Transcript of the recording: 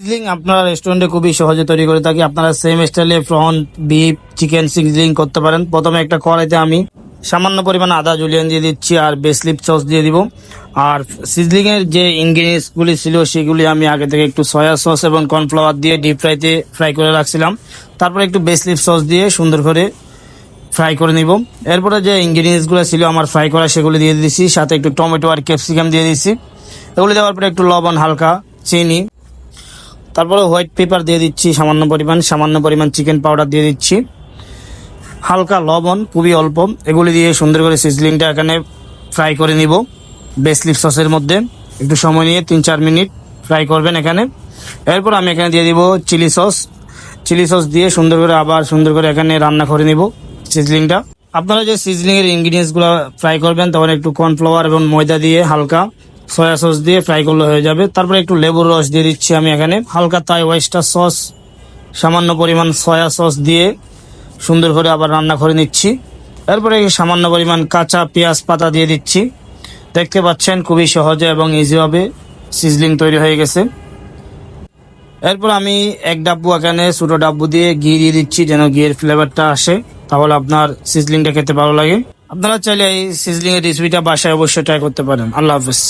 Sizzling আপনারা রেস্টুরেন্টে খুবই সহজে তৈরি করে থাকি। আপনারা সেম স্টাইলে প্রন বিফ চিকেন সিজলিং করতে পারেন। প্রথমে একটা কড়াইতে আমি সামান্য পরিমাণ আদা জুলিয়ান দিয়ে দিচ্ছি আর বেসলিপ সস দিয়ে দিব। আর সিজলিং এর যে ইনগ্রিডিয়েন্টস গুলি ছিল, সেগুলি আমি আগে থেকে একটু সয়া সস এবং কর্নফ্লাওয়ার দিয়ে ডিপ ফ্রাইতে ফ্রাই করে রাখছিলাম। তারপরে একটু বেসলিপ সস দিয়ে সুন্দর করে ফ্রাই করে নিব। এরপরে যে ইনগ্রিডিয়েন্টসগুলো ছিল, আমার ফ্রাই করা, সেগুলি দিয়ে দিচ্ছি। সাথে একটু টমেটো আর ক্যাপসিকাম দিয়ে দিচ্ছি। এগুলি দেওয়ার পরে একটু লবণ, হালকা, চিনি। তারপরে হোয়াইট পেপার দিয়ে দিচ্ছি, সামান্য পরিমাণ সামান্য পরিমাণ চিকেন পাউডার দিয়ে দিচ্ছি। হালকা লবণ, খুবই অল্প, এগুলি দিয়ে সুন্দর করে সিজলিংটা এখানে ফ্রাই করে নিব। বেসলিপ সসের মধ্যে। একটু সময় নিয়ে তিন চার মিনিট ফ্রাই করবেন এখানে। এরপর আমি এখানে দিয়ে দিব চিলি সস চিলি সস দিয়ে সুন্দর করে আবার সুন্দর করে এখানে রান্না করে নিব সিজলিংটা আপনারা যে সিজলিংয়ের ইনগ্রিডিয়েন্টসগুলো ফ্রাই করবেন, তখন একটু কর্নফ্লাওয়ার এবং ময়দা দিয়ে হালকা সয়া সস দিয়ে ফ্রাই করলে হয়ে যাবে। তারপরে একটু লেবুর রস দিয়ে দিচ্ছি আমি এখানে। হালকা তাই ওয়েস্টার সস সামান্য পরিমাণ সয়া সস দিয়ে সুন্দর করে আবার রান্না করে নিচ্ছি। এরপরে সামান্য পরিমাণ কাঁচা পেঁয়াজ পাতা দিয়ে দিচ্ছি। দেখতে পাচ্ছেন খুবই সহজে এবং ইজিভাবে সিজলিং তৈরি হয়ে গেছে। এরপর আমি এক ডাব্বু এখানে ছোটো ডাব্বু দিয়ে ঘি দিয়ে দিচ্ছি যেন ঘিয়ের ফ্লেভারটা আসে, তাহলে আপনার সিজলিংটা খেতে ভালো লাগে। আপনারা চাইলে এই সিজলিং এর রেসিপিটা বাসায় অবশ্যই ট্রাই করতে পারেন। আল্লাহ হাফেজ।